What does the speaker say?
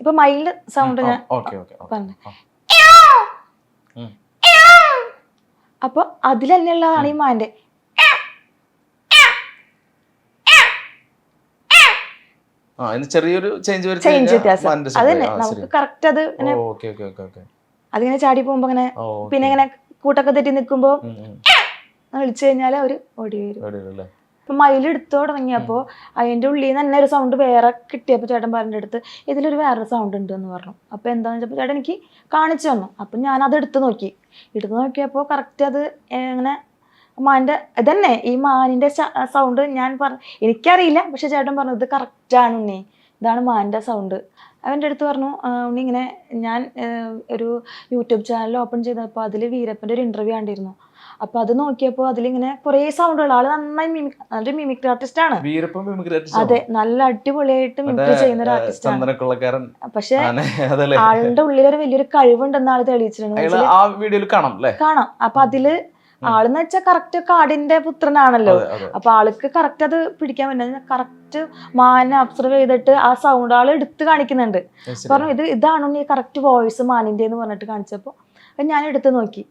ഇപ്പൊ mild sound ഞാൻ പറഞ്ഞു. അപ്പൊ അതിൽ തന്നെയുള്ളതാണ് ഈ മാന്റെ ചെറിയൊരു ചേഞ്ച് ചേഞ്ച് വ്യത്യാസം. നമുക്ക്. കറക്റ്റ് അത് അതിങ്ങനെ ചാടി പോകുമ്പോ അങ്ങനെ പിന്നെ ഇങ്ങനെ കൂട്ടൊക്കെ തെറ്റി നിൽക്കുമ്പോ. വിളിച്ചു കഴിഞ്ഞാൽ അവർ ഓടി വരും? ഇപ്പൊ മയിലെടുത്തു തുടങ്ങിയപ്പോൾ അതിന്റെ ഉള്ളിൽ നിന്ന് തന്നെ ഒരു സൗണ്ട് വേറെ കിട്ടിയപ്പോൾ ചേട്ടൻ പറഞ്ഞ അടുത്ത് ഇതിലൊരു വേറൊരു സൗണ്ട് ഉണ്ട് എന്ന് പറഞ്ഞു. അപ്പോൾ എന്താണെന്ന് വെച്ചപ്പോൾ ചേട്ടൻ എനിക്ക് കാണിച്ചു തന്നു. അപ്പം ഞാൻ അത് എടുത്തു നോക്കി. എടുത്ത് നോക്കിയപ്പോൾ കറക്റ്റ് അത് ഇങ്ങനെ മാന്റെ ഇതന്നെ ഈ മാനിന്റെ സൗണ്ട് ഞാൻ പറ എനിക്കറിയില്ല പക്ഷെ ചേട്ടൻ പറഞ്ഞു ഇത് കറക്റ്റ് ആണ് ഉണ്ണി. ഇതാണ് മാന്റെ സൗണ്ട്. അവന്റെ അടുത്ത് പറഞ്ഞു "ആ, ഉണ്ണി ഇങ്ങനെ ഞാൻ ഒരു യൂട്യൂബ് ചാനൽ ഓപ്പൺ ചെയ്തപ്പോൾ അതിൽ വീരപ്പന്റെ ഒരു ഇന്റർവ്യൂ കണ്ടിരുന്നു. അപ്പൊ അത് നോക്കിയപ്പോൾ അതിലിങ്ങനെ കുറേ സൗണ്ടുകൾ ആൾ നന്നായി മിമിക് നല്ലൊരു മിമിക്രി ആർട്ടിസ്റ്റ് ആണ്. അതെ? നല്ല അടിപൊളിയായിട്ട് മിമിക്രി മറ്റേ, ചെയ്യുന്ന ഒരു ആർട്ടിസ്റ്റ് ആണ്. പക്ഷെ ആളുടെ ഉള്ളിൽ ഉള്ളിലൊരു വലിയൊരു കഴിവുണ്ടെന്ന് ആൾ തെളിയിച്ചിട്ടുണ്ട് കാണാം അപ്പൊ അതിൽ ആളെന്ന് വെച്ചാൽ കറക്റ്റ് കാടിന്റെ പുത്രനാണല്ലോ. അപ്പൊ ആൾക്ക് കറക്റ്റ് അത് പിടിക്കാൻ പറ്റുന്ന കറക്റ്റ് മാനെ അബ്സർവ് ചെയ്തിട്ട് ആ സൗണ്ട് ആൾ എടുത്ത് കാണിക്കുന്നുണ്ട്. പറഞ്ഞു ഇത് ഇതാണ് നീ കറക്റ്റ് വോയിസ് മാനിന്റെ എന്ന് പറഞ്ഞിട്ട് കാണിച്ചപ്പോ? ഞാൻ എടുത്ത് നോക്കി.